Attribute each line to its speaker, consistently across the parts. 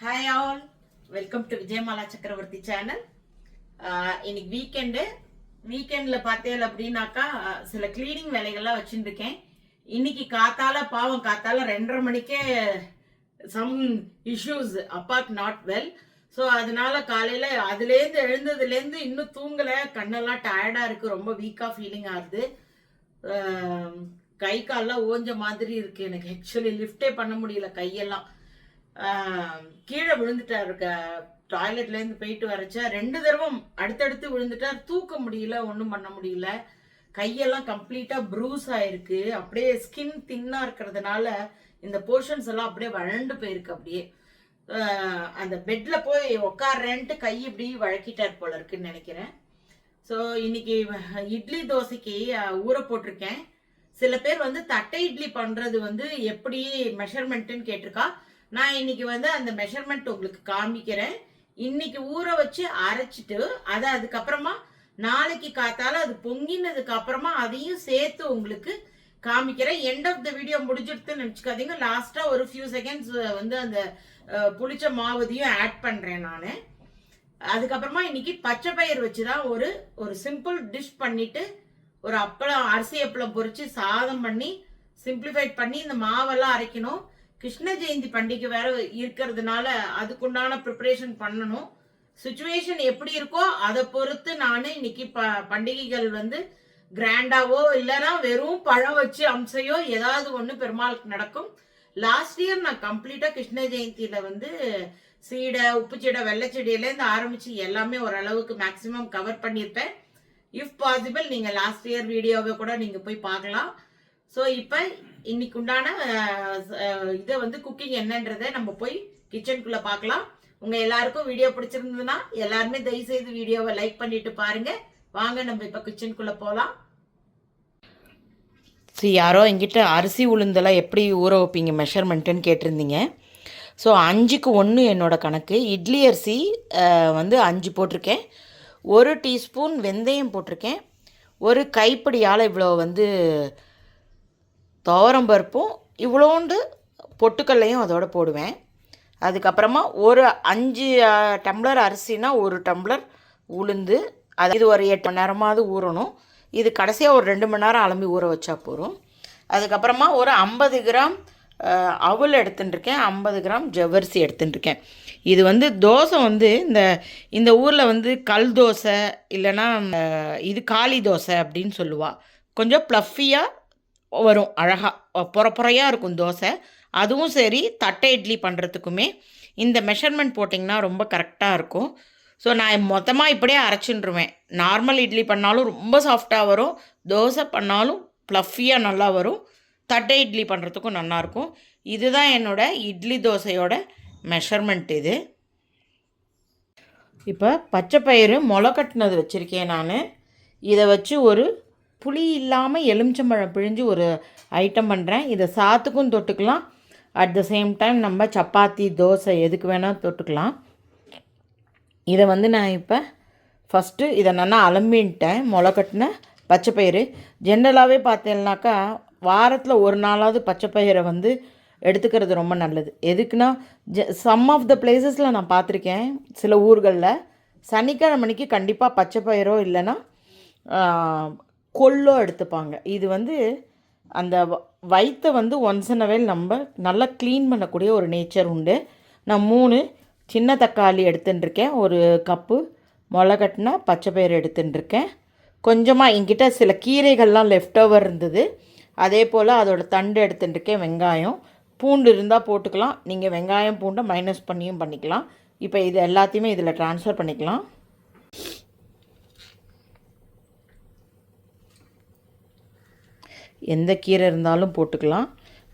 Speaker 1: Hi all welcome to Vijayamala Chakravarthy channel இன்னைக்கு weekend வீக்கெண்டில் பார்த்தேன் அப்படின்னாக்கா uh, சில க்ளீனிங் வேலைகள்லாம் வச்சுட்டு இருக்கேன் இன்னைக்கு காத்தால பாவம் காத்தால ரெண்டரை மணிக்கே some issues about not well so அதனால காலையில் அதுலேருந்து எழுந்ததுலேருந்து இன்னும் தூங்கலை. கண்ணெல்லாம் டயர்டாக இருக்குது ரொம்ப வீக்காக ஃபீலிங் ஆகுது. Um, கை கால்லாம் ஓஞ்ச மாதிரி இருக்குது எனக்கு ஆக்சுவலி லிஃப்டே பண்ண முடியல. கையெல்லாம். கீழே விழுந்துட்டார் டாய்லெட்லேருந்து போயிட்டு வரச்ச ரெண்டு தடவை அடுத்தடுத்து விழுந்துட்டார். தூக்க முடியல ஒன்றும் பண்ண முடியல. கையெல்லாம் கம்ப்ளீட்டாக ப்ரூஸ் ஆயிருக்கு. அப்படியே ஸ்கின் தின்னாக இருக்கிறதுனால இந்த போர்ஷன்ஸ் எல்லாம் அப்படியே வறண்டு போயிருக்கு அப்படியே. அந்த பெட்டில் போய் உக்காடுறேன்ட்டு கை இப்படி வழக்கிட்டார் போல இருக்குன்னு நினைக்கிறேன். ஸோ இன்னைக்கு இட்லி தோசைக்கு ஊற போட்டிருக்கேன். சில பேர் வந்து தட்டை இட்லி பண்ணுறது வந்து எப்படி மெஷர்மெண்ட்டுன்னு கேட்டிருக்கா. நான் இன்னைக்கு வந்து அந்த மெஷர்மெண்ட் உங்களுக்கு காமிக்கிறேன். இன்னைக்கு ஊற வச்சு அரைச்சிட்டு அதை அதுக்கப்புறமா நாளைக்கு காத்தால அது பொங்கினதுக்கு அப்புறமா அதையும் சேர்த்து உங்களுக்கு காமிக்கிறேன். எண்ட் ஆஃப் த வீடியோ முடிஞ்சிடுதுன்னு நினச்சிக்காதீங்க. லாஸ்டா ஒரு ஃபியூ செகண்ட்ஸ் வந்து அந்த புளிச்ச மாவதையும் ஆட் பண்றேன் நான். அதுக்கப்புறமா இன்னைக்கு பச்சை பயிர் வச்சு தான் ஒரு ஒரு சிம்பிள் டிஷ் பண்ணிட்டு ஒரு அப்பளம் அரிசி அப்பளம் பொறிச்சு சாதம் பண்ணி சிம்பிளிஃபைட் பண்ணி இந்த மாவெல்லாம் அரைக்கணும். கிருஷ்ண ஜெயந்தி பண்டிகை வேற இருக்கிறதுனால அதுக்குண்டான ப்ரிப்பரேஷன் பண்ணணும். சுச்சுவேஷன் எப்படி இருக்கோ அதை பொறுத்து நான் இன்னைக்கு ப பண்டிகைகள் வந்து கிராண்டாவோ இல்லைன்னா வெறும் பழம் வச்சு அம்சையோ ஏதாவது ஒன்று பெருமாளுக்கு நடக்கும். லாஸ்ட் இயர் நான் கம்ப்ளீட்டாக கிருஷ்ண ஜெயந்தியில் வந்து சீடை உப்பு சீடை வெள்ளை செடியிலேருந்து எல்லாமே ஓரளவுக்கு மேக்ஸிமம் கவர் பண்ணியிருப்பேன். இஃப் பாசிபிள் நீங்கள் லாஸ்ட் இயர் வீடியோவை கூட நீங்கள் போய் பார்க்கலாம். ஸோ இப்போ இன்னைக்கு உண்டான இதை வந்து குக்கிங் என்னன்றதை நம்ம போய் கிச்சனுக்குள்ள பார்க்கலாம். உங்கள் எல்லாருக்கும் வீடியோ பிடிச்சிருந்ததுன்னா எல்லாருமே தயவுசெய்து வீடியோவை லைக் பண்ணிட்டு பாருங்க. வாங்க நம்ம இப்போ கிச்சனுக்குள்ளே போகலாம்
Speaker 2: சரி யாரோ என்கிட்ட அரிசி உளுந்தெல்லாம் எப்படி ஊற வைப்பீங்க மெஷர்மெண்ட்டுன்னு கேட்டிருந்தீங்க. ஸோ அஞ்சுக்கு ஒன்று என்னோடய கணக்கு. இட்லி அரிசி வந்து அஞ்சு போட்டிருக்கேன். ஒரு டீஸ்பூன் வெந்தயம் போட்டிருக்கேன். ஒரு கைப்பிடியால் இவ்வளோ வந்து துவரம் பருப்பும் இவ்வளோண்டு பொட்டுக்கல்லையும் அதோட போடுவேன். அதுக்கப்புறமா ஒரு அஞ்சு டம்ளர் அரிசினா ஒரு டம்ளர் உளுந்து. அது இது ஒரு எட்டு மணி நேரமாவது ஊறணும். இது கடைசியாக ஒரு ரெண்டு மணி நேரம் அலம்பி ஊற வச்சா போதும். அதுக்கப்புறமா ஒரு ஐம்பது கிராம் அவல் எடுத்துட்டுருக்கேன். ஐம்பது கிராம் ஜவ்வரிசி எடுத்துட்டுருக்கேன். இது வந்து தோசை வந்து இந்த இந்த ஊரில் வந்து கல் தோசை இல்லைன்னா இது காளி தோசை அப்படின்னு சொல்லுவாள் கொஞ்சம் ப்ளஃபியாக வரும். அழகாக புறப்புறையாக இருக்கும் தோசை. அதுவும் சரி தட்டை இட்லி பண்ணுறதுக்குமே இந்த மெஷர்மெண்ட் போட்டிங்கன்னா ரொம்ப கரெக்டாக இருக்கும். ஸோ நான் மொத்தமாக இப்படியே அரைச்சின்றுவேன். நார்மல் இட்லி பண்ணாலும் ரொம்ப சாஃப்டாக வரும். தோசை பண்ணாலும் ப்ளஃபியாக நல்லா வரும். தட்டை இட்லி பண்ணுறதுக்கும் நல்லாயிருக்கும் இதுதான் என்னோட இட்லி தோசையோட மெஷர்மெண்ட் இது. இப்போ பச்சை பயிறு முளை கட்டினது வச்சுருக்கேன் நான். இதை வச்சு ஒரு புளி இல்லாமல் எலுமிச்சம்பழம் பிழிஞ்சு ஒரு ஐட்டம் பண்ணுறேன் இதை சாத்துக்கும் தொட்டுக்கலாம். அட் த சேம் டைம் நம்ம சப்பாத்தி தோசை எதுக்கு வேணால் தொட்டுக்கலாம். இதை வந்து நான் இப்போ ஃபஸ்ட்டு இதை நல்லா அலம்பின்ட்டேன் முளை கட்டின பச்சை பயிறு. ஜென்ரலாகவே பார்த்தேன்னாக்கா வாரத்தில் ஒரு நாளாவது பச்சைப்பயிரை வந்து எடுத்துக்கிறது ரொம்ப நல்லது. எதுக்குன்னா ஜ சம் ஆஃப் த பிளேசஸில் நான் பார்த்துருக்கேன். சில ஊர்களில் சனிக்கிழமைக்கு கண்டிப்பாக பச்சை பயிரோ இல்லைன்னா ஆ, கொள்ளோ எடுத்துப்பாங்க. இது வந்து அந்த வ- வந்து ஒன்ஸ் அன் அவேல் நம்ம நல்லா க்ளீன் பண்ணக்கூடிய ஒரு நேச்சர் உண்டு. நான் மூணு சின்ன தக்காளி எடுத்துட்டுருக்கேன். ஒரு கப்பு மிளகட்டினா பச்சை பயிறு எடுத்துட்டுருக்கேன். கொஞ்சமாக என்கிட்ட சில கீரைகள்லாம் லெஃப்ட் ஓவர் இருந்தது. அதே போல் அதோட தண்டு எடுத்துட்டுருக்கேன் வெங்காயம். பூண்டு இருந்தால் போட்டுக்கலாம். நீங்கள் வெங்காயம் பூண்டை மைனஸ் பண்ணியும் பண்ணிக்கலாம். இப்போ இது எல்லாத்தையுமே இதில் ட்ரான்ஸ்ஃபர் பண்ணிக்கலாம். எந்த கீரை இருந்தாலும் போட்டுக்கலாம்.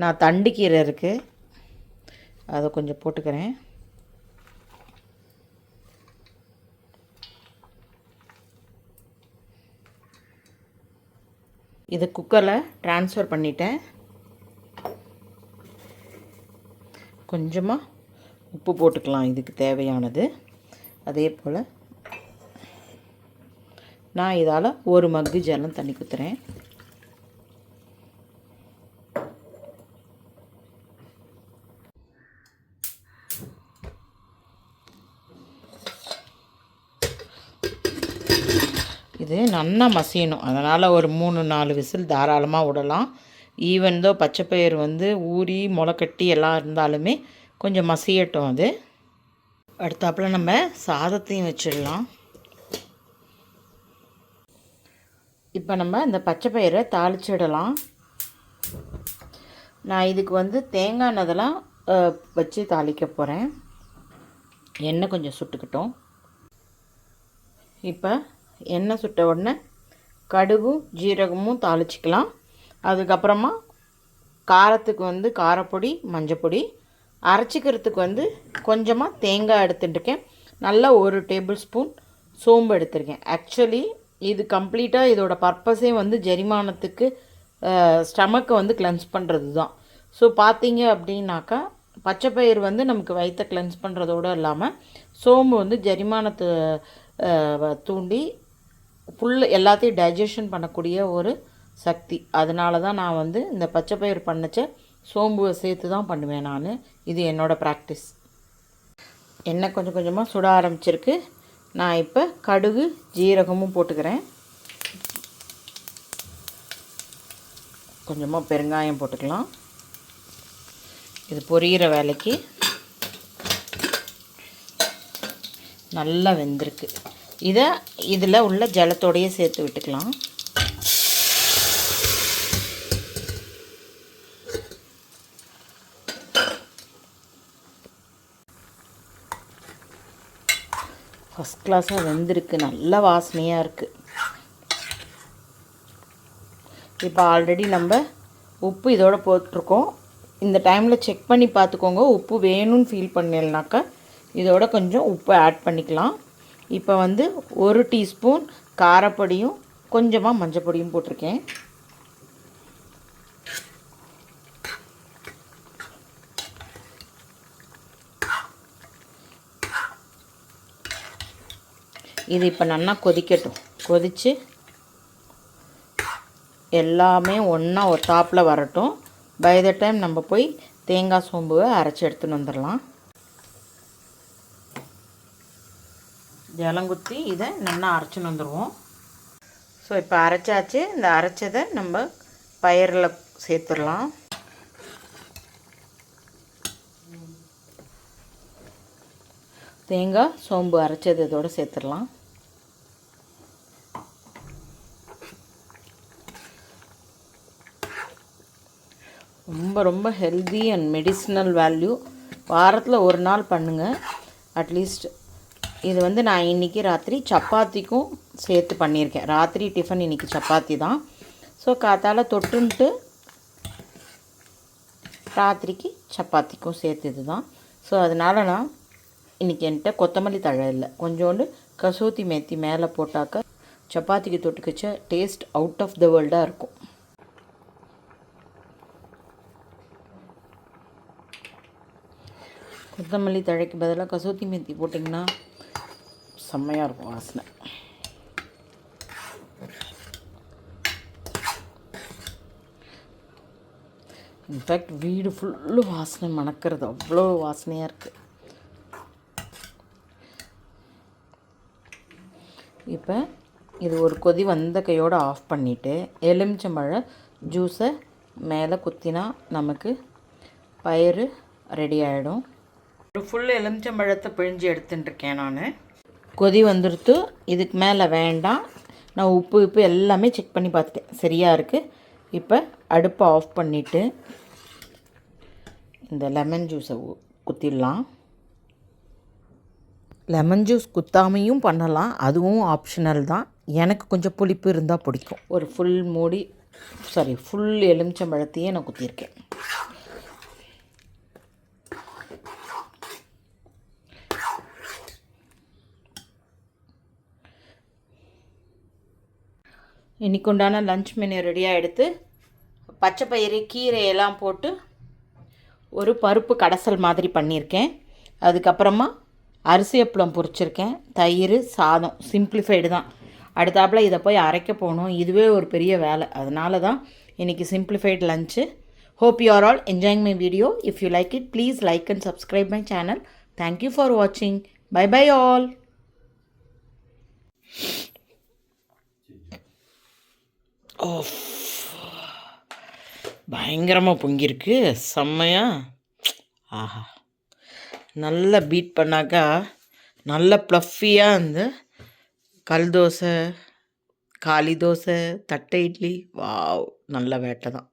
Speaker 2: நான் தண்டு கீரை இருக்குது அதை கொஞ்சம் போட்டுக்கிறேன். இது குக்கரில் ட்ரான்ஸ்ஃபர் பண்ணிட்டேன். கொஞ்சமாக உப்பு போட்டுக்கலாம் இதுக்கு தேவையானது. அதே போல் நான் இதால் ஒரு மக்கு ஜலம் தண்ணி குத்துறேன் இது நல்லா மசியணும் அதனால் ஒரு மூணு நாலு விசில் தாராளமாக விடலாம். ஈவன் தோ பச்சைப்பயிர் வந்து ஊறி முளைக்கட்டி எல்லாம் இருந்தாலுமே கொஞ்சம் மசியட்டும் அது. அடுத்தாப்புல நம்ம சாதத்தையும் வச்சிடலாம். இப்போ நம்ம இந்த பச்சைப்பயிரை தாளிச்சிடலாம். நான் இதுக்கு வந்து தேங்காய் நதெல்லாம் வச்சு தாளிக்க போகிறேன் எண்ணெய் கொஞ்சம் சுட்டுக்கிட்டோம். இப்போ எண்ணெய் சுட்ட உடனே கடுகும் ஜீரகமும் தாளிச்சிக்கலாம். அதுக்கப்புறமா காரத்துக்கு வந்து காரப்பொடி மஞ்சப்பொடி. அரைச்சிக்கிறதுக்கு வந்து கொஞ்சமாக தேங்காய் எடுத்துட்டுருக்கேன். நல்லா ஒரு டேபிள் ஸ்பூன் சோம்பு எடுத்திருக்கேன். ஆக்சுவலி இது கம்ப்ளீட்டாக இதோட பர்பஸே வந்து ஜெரிமானத்துக்கு ஸ்டமக்கை வந்து கிளென்ஸ் பண்ணுறது தான் ஸோ பார்த்தீங்க அப்படின்னாக்கா பச்சை பயிர் வந்து நமக்கு வயிற்ற கிளென்ஸ் பண்ணுறதோடு இல்லாமல் சோம்பு வந்து ஜெரிமானத்தை தூண்டி புல் எல்லாத்தையும் டைஜஷன் பண்ணக்கூடிய ஒரு சக்தி. அதனால தான் நான் வந்து இந்த பச்சை பயிர் பண்ணச்ச சோம்புவை சேர்த்து தான் பண்ணுவேன் நான். இது என்னோடய ப்ராக்டிஸ் எண்ணெய் கொஞ்சம் கொஞ்சமாக சுட ஆரம்பிச்சிருக்கு. நான் இப்போ கடுகு ஜீரகமும் போட்டுக்கிறேன். கொஞ்சமாக பெருங்காயம் போட்டுக்கலாம். இது பொரியிற வேலைக்கு நல்லா வெந்திருக்கு. இதை இதில் உள்ள ஜலத்தோடையே சேர்த்து விட்டுக்கலாம். ஃபஸ்ட் கிளாஸாக வெந்திருக்கு. நல்ல வாசனையாக இருக்குது இப்போ ஆல்ரெடி நம்ம உப்பு இதோட போட்டிருக்கோம். இந்த டைமில் செக் பண்ணி பார்த்துக்கோங்க. உப்பு வேணும்னு ஃபீல் பண்ணலனாக்கா இதோட கொஞ்சம் உப்பு ஆட் பண்ணிக்கலாம். இப்போ வந்து ஒரு டீஸ்பூன் காரப்பொடியும் கொஞ்சமாக மஞ்சப்பொடியும் போட்டிருக்கேன். இது இப்போ நல்லா கொதிக்கட்டும். கொதித்து எல்லாமே ஒன்றா ஒரு டாப்பில் வரட்டும். பை த டைம் நம்ம போய் தேங்காய் சோம்புவை அரைச்சி எடுத்துன்னு வந்துடலாம். ஜலங்குத்தி இதை நல்லா அரைச்சின்னு வந்துடுவோம் ஸோ இப்போ அரைச்சாச்சு. இந்த அரைச்சதை நம்ம பயிரில் சேர்த்துடலாம். தேங்காய் சோம்பு அரைச்சது இதோடு சேர்த்துடலாம். ரொம்ப ரொம்ப ஹெல்தி அண்ட் மெடிசினல் வேல்யூ வாரத்தில் ஒரு நாள் பண்ணுங்கள் அட்லீஸ்ட் இது வந்து நான் இன்றைக்கி ராத்திரி சப்பாத்திக்கும் சேர்த்து பண்ணியிருக்கேன். ராத்திரி டிஃபன் இன்றைக்கி சப்பாத்தி தான். ஸோ காத்தால் தொட்டுன்ட்டு ராத்திரிக்கு சப்பாத்திக்கும் சேர்த்து தான். ஸோ அதனால் நான் இன்றைக்கி என்கிட்ட கொத்தமல்லி தழை இல்லை. கொஞ்சோண்டு கசூத்தி மேத்தி மேலே போட்டாக்க சப்பாத்திக்கு தொட்டுக்கிச்ச டேஸ்ட் அவுட் ஆஃப் த வேர்ல்டாக இருக்கும். கொத்தமல்லி தழைக்கு பதிலாக கசூத்தி மேத்தி போட்டிங்கன்னா செம்மையாக இருக்கும் வாசனை. இன்ஃபேக்ட் வீடு ஃபுல்லு வாசனை மணக்கிறது அவ்வளோ வாசனையாக இருக்குது இப்போ இது ஒரு கொதி வந்த கையோடு ஆஃப் பண்ணிவிட்டு எலுமிச்சம்பழ ஜூஸை மேலே குத்தினா நமக்கு பயிறு ரெடி ஆகிடும் ஒரு ஃபுல் எலுமிச்சம்பழத்தை பிழிஞ்சு எடுத்துட்டுருக்கேன் நான். கொதி வந்துடுத்து இதுக்கு மேலே வேண்டாம். நான் உப்பு உப்பு எல்லாமே செக் பண்ணி பார்த்துட்டேன். சரியாக இருக்குது இப்போ அடுப்பை ஆஃப் பண்ணிவிட்டு இந்த லெமன் ஜூஸை குத்திடலாம். லெமன் ஜூஸ் குத்தாமையும் பண்ணலாம். அதுவும் ஆப்ஷனல் தான். எனக்கு கொஞ்சம் புளிப்பு இருந்தால் பிடிக்கும். ஒரு ஃபுல் மூடி சாரி ஃபுல் எலுமிச்சம்பழத்தையே நான் குத்தியிருக்கேன். இன்னைக்கு உண்டான லஞ்ச் மெனு ரெடியாக எடுத்து பச்சை பயிறு கீரை எல்லாம் போட்டு ஒரு பருப்பு கடைசல் மாதிரி பண்ணியிருக்கேன். அதுக்கப்புறமா அரிசி அப்பளம் பொரிச்சிருக்கேன். தயிர் சாதம் சிம்பிளிஃபைடு தான். அடுத்தாப்பில் இதை போய் அரைக்க போகணும். இதுவே ஒரு பெரிய வேலை. அதனால தான் இன்றைக்கி simplified lunch hope you are all enjoying my video if you like it please like and subscribe my channel thank you for வாட்சிங் பை பை ஆல் ஓ பயங்கரமாக பொங்கியிருக்கு. செம்மையா. ஆஹா. நல்லா பீட் பண்ணாக்கா நல்ல ப்ளஃபியாக அந்த கல் தோசை காளி தோசை தட்டை இட்லி. வாவ். நல்ல வேட்டை தான்.